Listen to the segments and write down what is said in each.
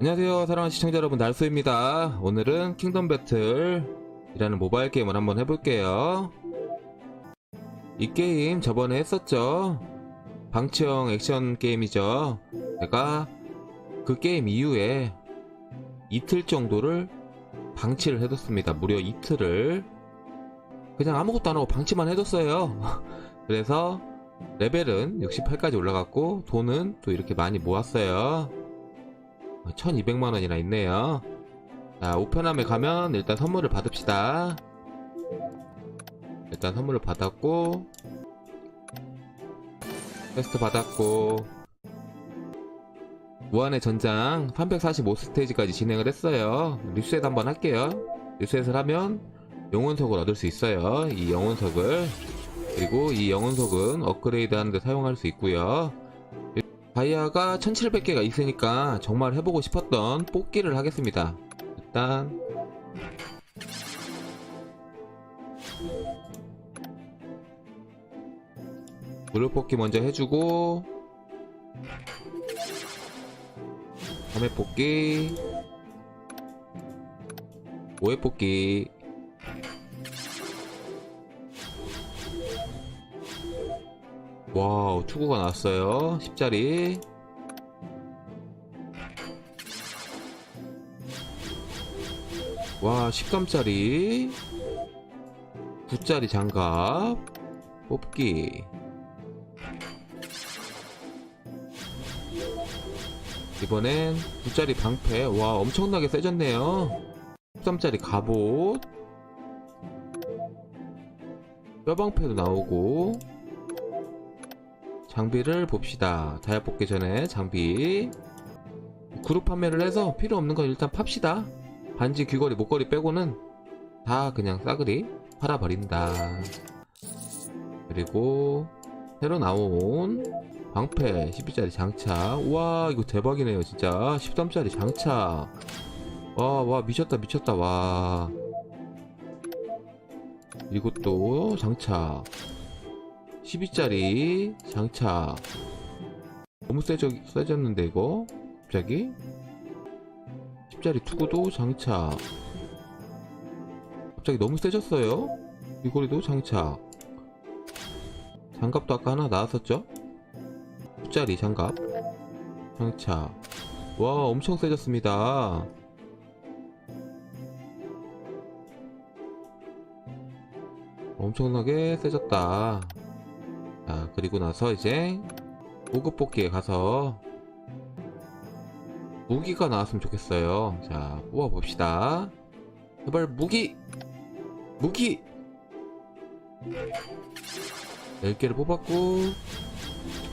안녕하세요 사랑하는 시청자 여러분. 날쏘입니다. 오늘은 킹덤 배틀 이라는 모바일 게임을 한번 해볼게요. 이 게임 저번에 했었죠? 방치형 액션 게임이죠? 제가 그 게임 이후에 이틀 정도를 방치를 해뒀습니다. 무려 이틀을. 그냥 아무것도 안 하고 방치만 해뒀어요. 그래서 레벨은 68까지 올라갔고 돈은 또 이렇게 많이 모았어요 1200만원이나 있네요. 자, 우편함에 가면 일단 선물을 받읍시다. 일단 선물을 받았고, 퀘스트 받았고, 무한의 전장 345스테이지까지 진행을 했어요. 리셋 한번 할게요. 리셋을 하면 영혼석을 얻을 수 있어요. 이 영혼석을. 그리고 이 영혼석은 업그레이드 하는데 사용할 수 있고요. 다이아가 1700개가 있으니까 정말 해보고 싶었던 뽑기를 하겠습니다. 일단. 무료 뽑기 먼저 해주고. 3회 뽑기. 5회 뽑기 와우 투구가 나왔어요. 10짜리. 와 13짜리. 9짜리 장갑. 뽑기. 이번엔 9짜리 방패. 와 엄청나게 세졌네요. 13짜리 갑옷. 뼈방패도 나오고 장비를 봅시다. 다이아 뽑기 전에 장비. 그룹 판매를 해서 필요 없는 건 일단 팝시다. 반지, 귀걸이, 목걸이 빼고는 다 그냥 싸그리 팔아버린다. 그리고 새로 나온 방패 12짜리 장착. 우와, 이거 대박이네요, 진짜. 13짜리 장착. 와, 와, 미쳤다, 미쳤다, 와. 이것도 장착. 12짜리 장착. 너무 세져, 세졌는데 이거? 갑자기? 10짜리 투구도 장착. 갑자기 너무 세졌어요? 이거리도 장착. 장갑도 아까 하나 나왔었죠? 10짜리 장갑. 장착. 와 엄청 세졌습니다. 엄청나게 세졌다 자, 그리고 나서 이제 고급 뽑기에 가서 무기가 나왔으면 좋겠어요. 자, 뽑아봅시다. 제발 무기! 무기! 10개를 뽑았고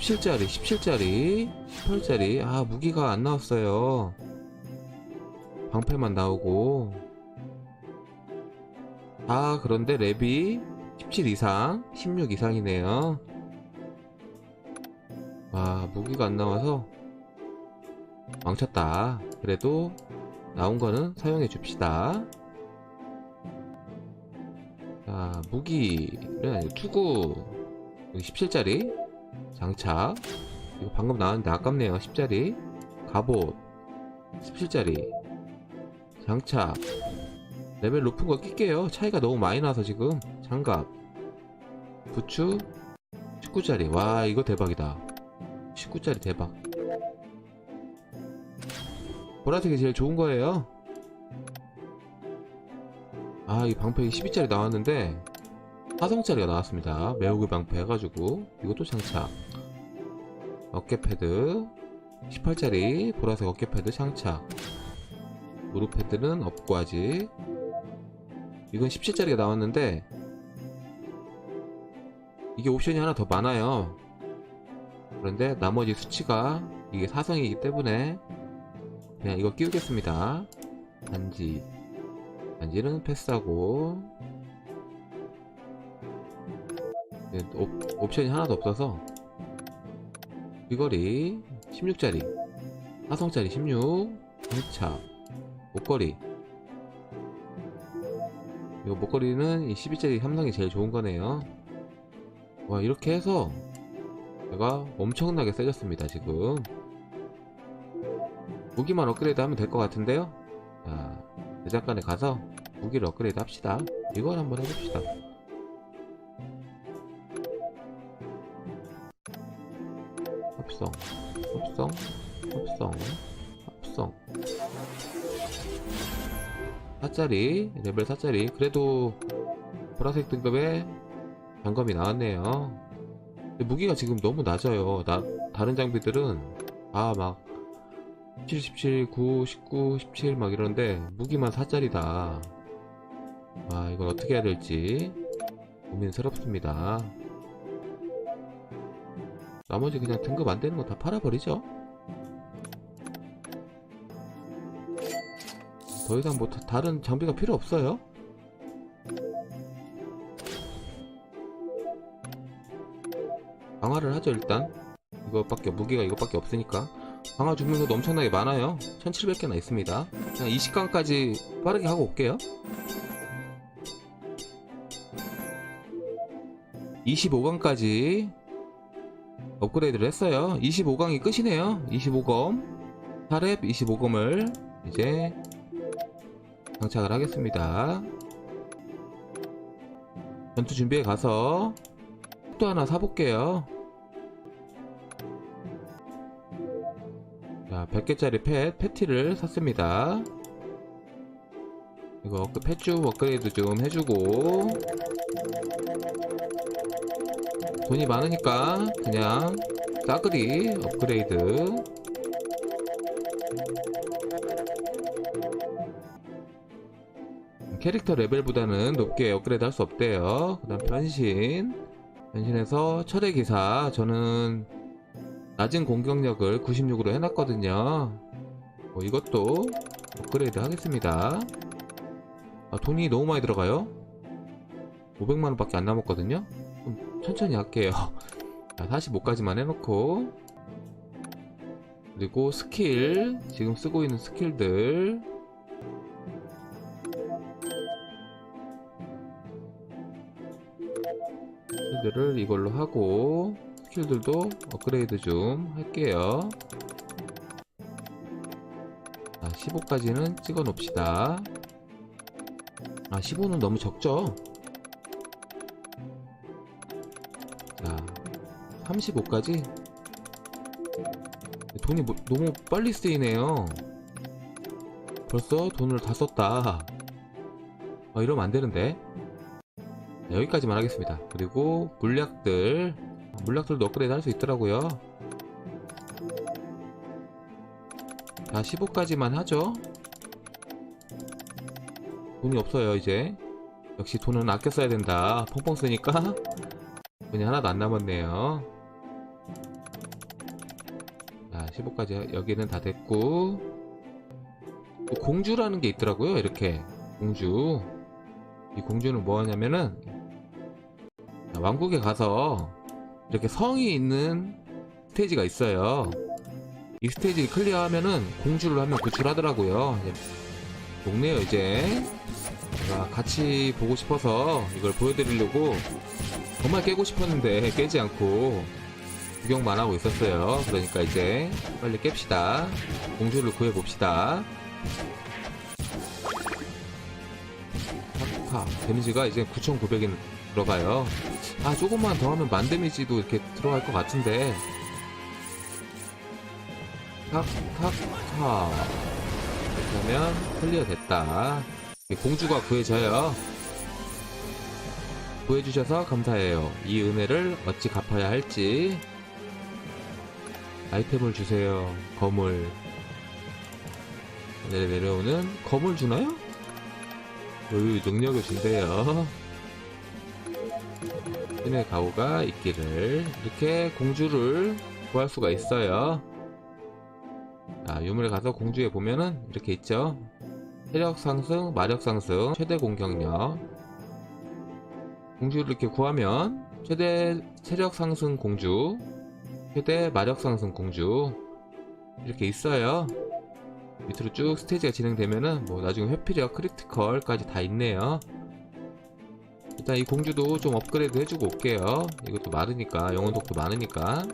17짜리, 17짜리, 18짜리 아, 무기가 안 나왔어요. 방패만 나오고 아, 그런데 랩이 17 이상, 16 이상이네요. 와 무기가 안 나와서 망쳤다. 그래도 나온 거는 사용해 줍시다. 자 무기는 아니고 투구. 여기 17짜리 장착. 이거 방금 나왔는데 아깝네요. 10짜리. 갑옷 17짜리 장착. 레벨 높은 거 낄게요. 차이가 너무 많이 나서 지금 장갑 부츠 19짜리. 와 이거 대박이다 19짜리 대박. 보라색이 제일 좋은 거예요. 아이 방패 12짜리 나왔는데 화성짜리가 나왔습니다. 매우그 방패 해가지고 이것도 장착 어깨 패드 18짜리 보라색 어깨 패드 장착 무릎 패드는 없고 아직. 이건 17짜리가 나왔는데 이게 옵션이 하나 더 많아요 그런데 나머지 수치가 이게 사성이기 때문에 그냥 이거 끼우겠습니다. 반지 반지는 패스하고. 네, 옵, 옵션이 하나도 없어서 귀걸이 16짜리 사성짜리 16 장착 목걸이. 이거 목걸이는 이 12짜리 삼성이 제일 좋은 거네요. 와 이렇게 해서 제 가 엄청나게 세졌습니다 지금 무기만 업그레이드 하면 될 것 같은데요? 자, 대장간에 가서 무기를 업그레이드 합시다. 이걸 한번 해봅시다. 합성, 합성, 합성, 합성. 4짜리, 레벨 4짜리. 그래도 보라색 등급의 점검이 나왔네요. 무기가 지금 너무 낮아요. 나, 다른 장비들은 다막 17, 17, 9, 19, 17 막 이러는데 무기만 4짜리다. 아, 이건 어떻게 해야 될지 고민스럽습니다. 나머지 그냥 등급 안 되는 거 다 팔아버리죠. 더 이상 뭐 다- 다른 장비가 필요 없어요. 강화를 하죠 일단. 이거밖에 무기가 이것밖에 없으니까. 강화 주문서도 엄청나게 많아요. 1700개나 있습니다. 그냥 20강까지 빠르게 하고 올게요. 25강까지 업그레이드를 했어요. 25강이 끝이네요. 25검. 4렙 25검을 이제 장착을 하겠습니다. 전투 준비해 가서 또 하나 사볼게요. 자, 100개짜리 펫, 패티를 샀습니다. 이거 그 펫주 업그레이드 좀 해주고 돈이 많으니까 그냥 싸그리 업그레이드 캐릭터 레벨보다는 높게 업그레이드 할 수 없대요. 그 다음 변신. 변신해서 철의 기사. 저는 낮은 공격력을 96으로 해놨거든요. 뭐 이것도 업그레이드 하겠습니다. 아, 돈이 너무 많이 들어가요. 500만원 밖에 안 남았거든요. 좀 천천히 할게요. 자, 45까지만 해놓고. 그리고 스킬. 지금 쓰고 있는 스킬들. 스킬들을 이걸로 하고 스킬들도 업그레이드 좀 할게요. 자 15까지는 찍어 놓읍시다. 아 15는 너무 적죠? 자 35까지? 돈이 뭐- 너무 빨리 쓰이네요. 벌써 돈을 다 썼다. 아 이러면 안 되는데. 네, 여기까지만 하겠습니다. 그리고 물약들 물약들도 업그레이드 할 수 있더라고요. 자 15까지만 하죠. 돈이 없어요 이제. 역시 돈은 아껴 써야 된다. 펑펑 쓰니까 돈이 하나도 안 남았네요. 자 15까지 여기는 다 됐고 또 공주라는 게 있더라고요. 이렇게 공주. 이 공주는 뭐 하냐면은 자, 왕국에 가서 이렇게 성이 있는 스테이지가 있어요. 이 스테이지 클리어하면은 공주를 한명 구출하더라고요. 이제 녹네요 이제. 제가 같이 보고 싶어서 이걸 보여드리려고 정말 깨고 싶었는데 깨지 않고 구경만 하고 있었어요. 그러니까 이제 빨리 깹시다. 공주를 구해봅시다. 파 데미지가 이제 9,900이 들어가요. 아 조금만 더 하면 만 데미지도 이렇게 들어갈 것 같은데. 탁탁탁 이렇게 하면 클리어 됐다. 공주가 구해져요. 구해주셔서 감사해요. 이 은혜를 어찌 갚아야 할지. 아이템을 주세요. 거물. 내려 내려오는 거물 주나요? 여유 능력을 준대요. 신의 가오가 있기를 이렇게 공주를 구할 수가 있어요. 자, 유물에 가서 공주에 보면은 이렇게 있죠. 체력 상승, 마력 상승, 최대 공격력. 공주를 이렇게 구하면 최대 체력 상승 공주, 최대 마력 상승 공주 이렇게 있어요. 밑으로 쭉 스테이지가 진행되면은 뭐 나중에 회피력, 크리티컬까지 다 있네요. 일단 이 공주도 좀 업그레이드 해주고 올게요. 이것도 많으니까 영혼독도 많으니까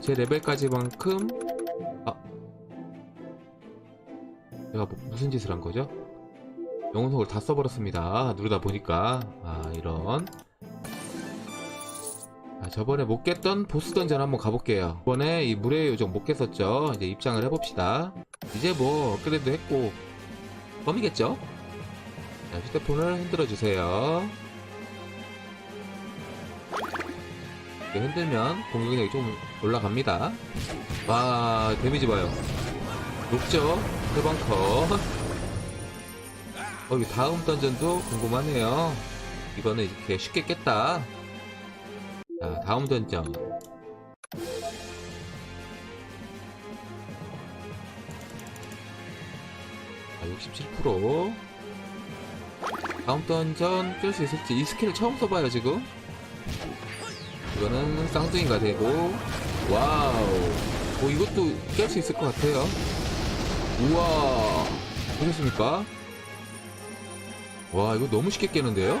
제 레벨까지만큼 아 제가 뭐- 무슨 짓을 한 거죠? 영혼석을 다 써버렸습니다. 누르다 보니까 아 이런 아, 저번에 못 깼던 보스 던전 한번 가볼게요. 이번에 이 물의 요정 못 깼었죠. 이제 입장을 해봅시다. 이제 뭐 업그레이드 했고 껌이겠죠? 자, 휴대폰을 흔들어 주세요. 흔들면 공격력이 좀 올라갑니다. 와 데미지 봐요. 높죠? 해방커. 어, 이 다음 던전도 궁금하네요. 이거는 이렇게 쉽게 깼다. 자, 다음 던전. 자, 67%. 다음 던전 깰수 있을지. 이 스킬을 처음 써봐요, 지금. 이거는 쌍둥이가 되고. 와우. 오, 이것도 깰 수 있을 것 같아요. 우와. 보셨습니까? 와, 이거 너무 쉽게 깨는데요?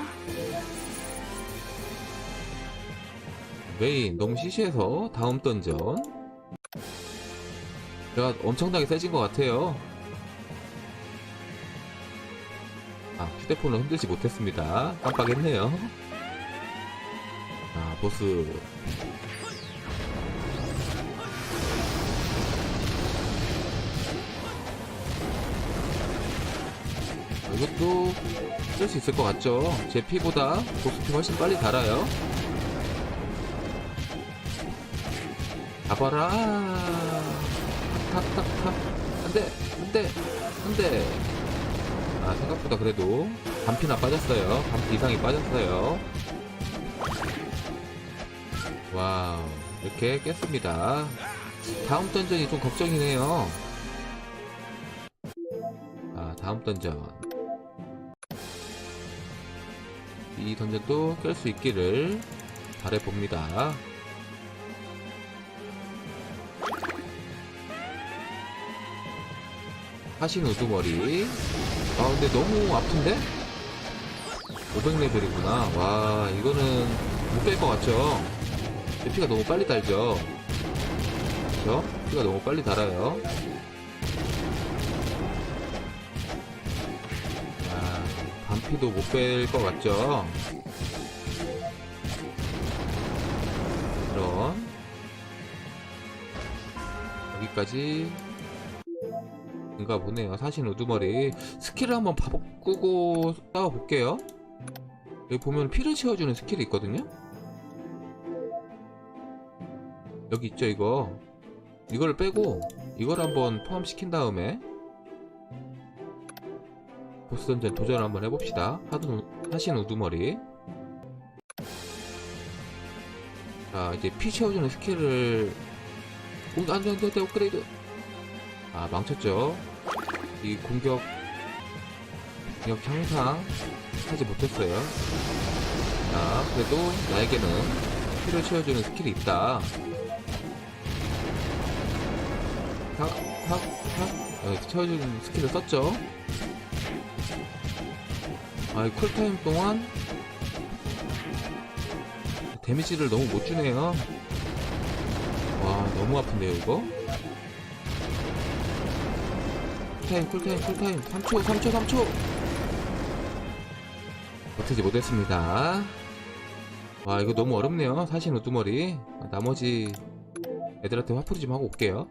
메인 너무 시시해서 다음 던전 제가 엄청나게 세진 것 같아요 휴대폰을 흔들지 못했습니다. 깜빡했네요. 아 보스. 이것도 쓸 수 있을 것 같죠? 제 피보다 보스 피 훨씬 빨리 달아요. 잡아라. 탁탁탁탁. 안돼 안 돼 안 돼 아 생각보다 그래도 반피나 빠졌어요. 반피 이상이 빠졌어요. 와우 이렇게 깼습니다. 다음 던전이 좀 걱정이네요. 아 다음 던전. 이 던전도 깰 수 있기를 바래봅니다. 하신 우두머리 아 근데 너무 아픈데? 500레벨이구나 와 이거는 못깰것 같죠? 제 피가 너무 빨리 달죠 그쵸? 피가 너무 빨리 달아요 아 반피도 못 뺄 것 같죠? 이런 여기까지 인가 보네요. 사실 우두머리 스킬을 한번 바꾸고 싸워볼게요. 여기 보면 피를 채워주는 스킬이 있거든요. 여기 있죠 이거. 이거를 빼고 이걸 한번 포함시킨 다음에 보스 던전 도전을 한번 해봅시다. 하도 하신 우두머리. 자 이제 피 채워주는 스킬을 오, 안돼 안돼 안돼 업그레이드. 아 망쳤죠. 이 공격 공격 향상 하지 못했어요. 자, 그래도 나에게는 피를 채워주는 스킬이 있다. 탁, 탁, 탁. 어, 채워주는 스킬을 썼죠. 아, 이 쿨타임 동안 데미지를 너무 못 주네요. 와, 너무 아픈데요, 이거? 쿨타임 쿨타임 쿨타임. 3초 3초 3초. 버티지 못했습니다. 와 이거 너무 어렵네요. 사신 우두머리. 나머지 애들한테 화풀이 좀 하고 올게요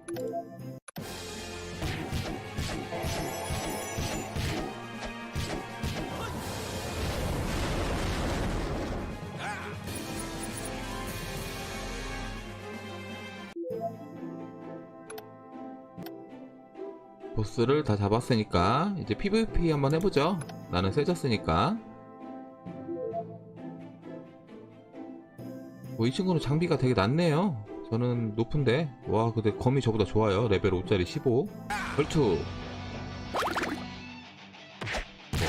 보스를 다 잡았으니까 이제 PVP 한번 해보죠. 나는 세졌으니까. 뭐 이 친구는 장비가 되게 낮네요. 저는 높은데 와 근데 검이 저보다 좋아요. 레벨 5짜리 15. 벌투.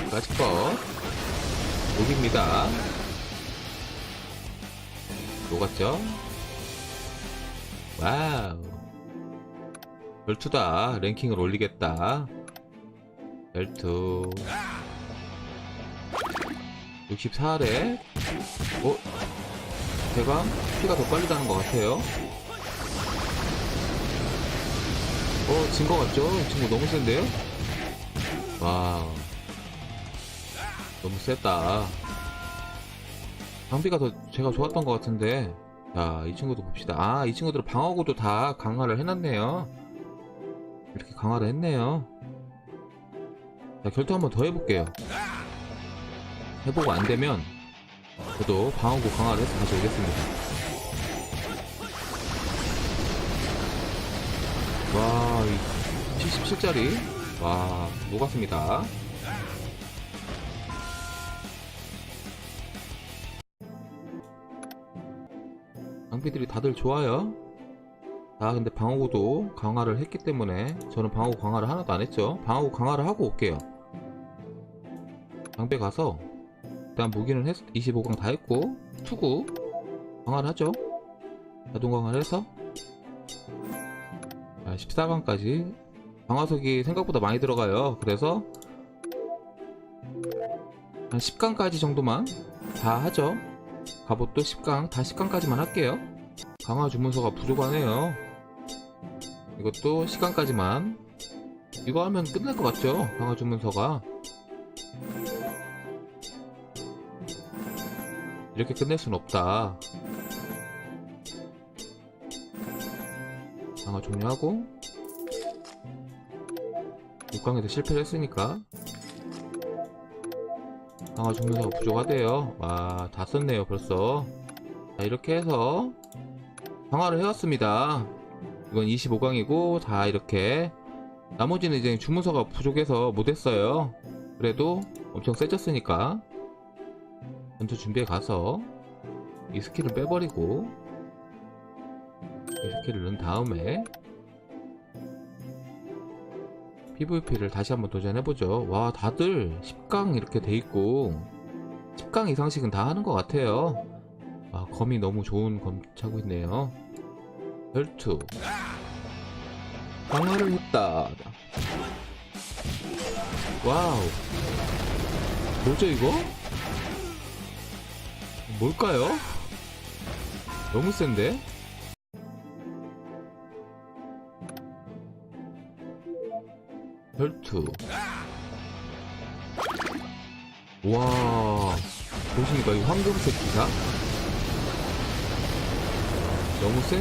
뭐까지 거. 녹입니다. 녹았죠? 와우. 열투다. 랭킹을 올리겠다. 열투. 64래? 어? 대강 피가 더 빨리 다는 것 같아요. 어 진 것 같죠? 이 친구 너무 센데요? 와 너무 셌다. 장비가 더 제가 좋았던 것 같은데. 자 이 친구도 봅시다. 아 이 친구들은 방어구도 다 강화를 해놨네요 이렇게 강화를 했네요 자 결투 한번 더 해볼게요 해보고 안되면 저도 방어구 강화를 해서 다시 오겠습니다 와, 이 77짜리. 와, 녹았습니다. 장비들이 다들 좋아요. 아, 근데 방어구도 강화를 했기 때문에 저는 방어구 강화를 하나도 안 했죠. 방어구 강화를 하고 올게요. 장비 가서 일단 무기는 했, 25강 다 했고 투구 강화를 하죠. 자동 강화를 해서 자, 14강까지 방화석이 생각보다 많이 들어가요. 그래서 한 10강까지 정도만 다 하죠. 갑옷도 10강, 다 10강까지만 할게요. 강화 주문서가 부족하네요. 이것도 시간까지만. 이거 하면 끝날 것 같죠? 강화 주문서가. 이렇게 끝낼 순 없다. 강화 종료하고 6강에도 실패를 했으니까 강화 종료가 부족하대요. 와 다 썼네요 벌써. 자 이렇게 해서 강화를 해왔습니다 이건 25강이고 다 이렇게 나머지는 이제 주문서가 부족해서 못했어요 그래도 엄청 세졌으니까 먼저 준비해 가서 이 스킬을 빼버리고 이 스킬을 넣은 다음에 PVP를 다시 한번 도전해보죠. 와, 다들 10강 이렇게 돼 있고 10강 이상씩은 다 하는 것 같아요. 아, 검이 너무 좋은 검 차고 있네요. 혈투 강화를 했다. 와우. 뭐죠 이거? 뭘까요? 너무 센데? 혈투 와 보시니까 이 황금색 기사 너무 센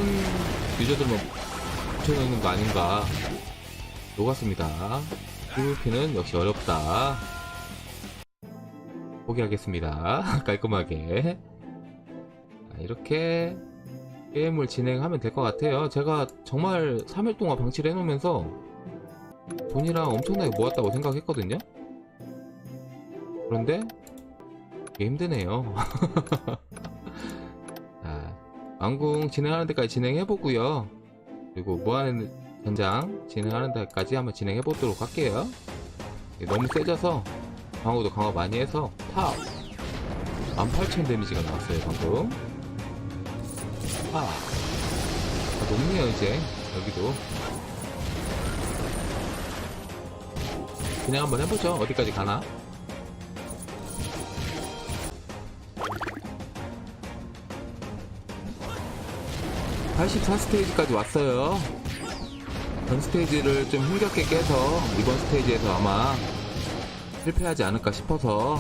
유저들만 붙여놓는 거 아닌가 녹았습니다. PVP는 역시 어렵다. 포기하겠습니다. 깔끔하게. 자, 이렇게 게임을 진행하면 될 것 같아요. 제가 정말 3일 동안 방치를 해놓으면서 돈이랑 엄청나게 모았다고 생각했거든요. 그런데 이게 힘드네요. 자, 왕궁 진행하는 데까지 진행해 보고요. 그리고 무한의 전장 진행하는 데까지 한번 진행해 보도록 할게요. 이게 너무 세져서 방어도 강화 많이 해서 탑 18,000 데미지가 나왔어요 방금 아, 아 높네요 이제 여기도 그냥 한번 해보죠. 어디까지 가나? (84 스테이지까지) 왔어요. 전 스테이지를 좀 힘겹게 깨서 이번 스테이지에서 아마 실패하지 않을까 싶어서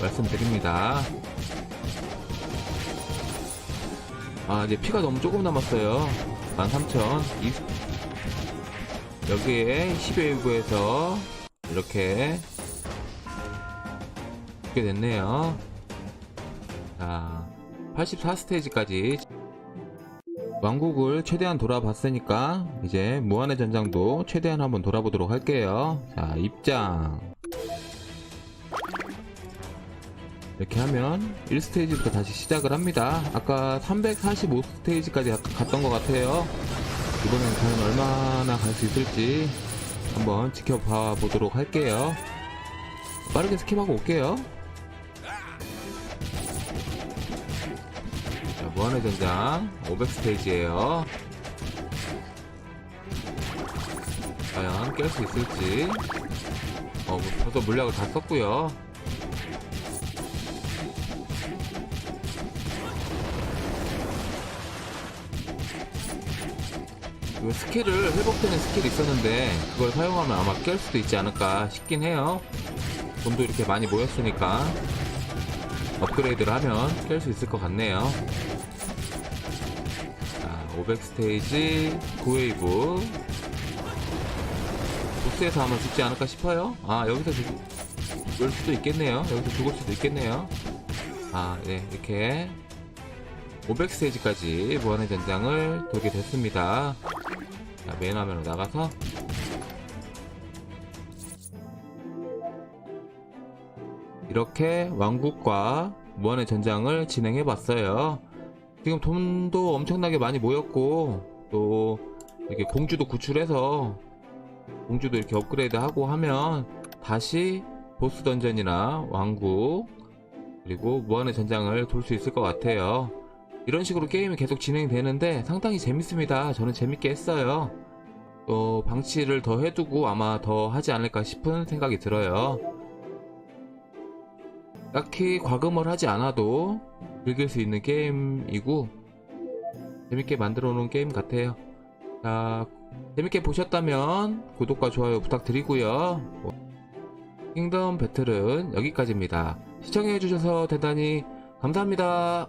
말씀드립니다. 아 이제 피가 너무 조금 남았어요. 13,000 여기에 12일구에서 이렇게 죽게 됐네요. 자, 84스테이지까지 왕국을 최대한 돌아봤으니까 이제 무한의 전장도 최대한 한번 돌아보도록 할게요. 자, 입장. 이렇게 하면 1스테이지부터 다시 시작을 합니다. 아까 345스테이지까지 갔던 것 같아요. 이번엔 과연 얼마나 갈 수 있을지 한번 지켜봐 보도록 할게요. 빠르게 스킵하고 올게요. 무한의 전장 500 스테이지에요. 과연 깰 수 있을지. 어, 벌써 물약을 다 썼고요. 이 스킬을 회복되는 스킬이 있었는데 그걸 사용하면 아마 깰 수도 있지 않을까 싶긴 해요. 돈도 이렇게 많이 모였으니까 업그레이드를 하면 깰 수 있을 것 같네요. 자, 500 스테이지 9웨이브 보스에서 하면 죽지 않을까 싶어요. 아 여기서 죽을 수도 있겠네요. 여기서 죽을 수도 있겠네요. 아, 네, 이렇게 500 스테이지까지 무한의 전장을 돌게 됐습니다. 자, 메인 화면으로 나가서 이렇게 왕국과 무한의 전장을 진행해 봤어요. 지금 돈도 엄청나게 많이 모였고 또 이렇게 공주도 구출해서 공주도 이렇게 업그레이드 하고 하면 다시 보스 던전이나 왕국 그리고 무한의 전장을 돌 수 있을 것 같아요. 이런 식으로 게임이 계속 진행되는데 상당히 재밌습니다. 저는 재밌게 했어요. 또 방치를 더 해두고 아마 더 하지 않을까 싶은 생각이 들어요. 딱히 과금을 하지 않아도 즐길 수 있는 게임이고 재밌게 만들어 놓은 게임 같아요. 자, 재밌게 보셨다면 구독과 좋아요 부탁드리고요. 킹덤 배틀은 여기까지입니다. 시청해주셔서 대단히 감사합니다.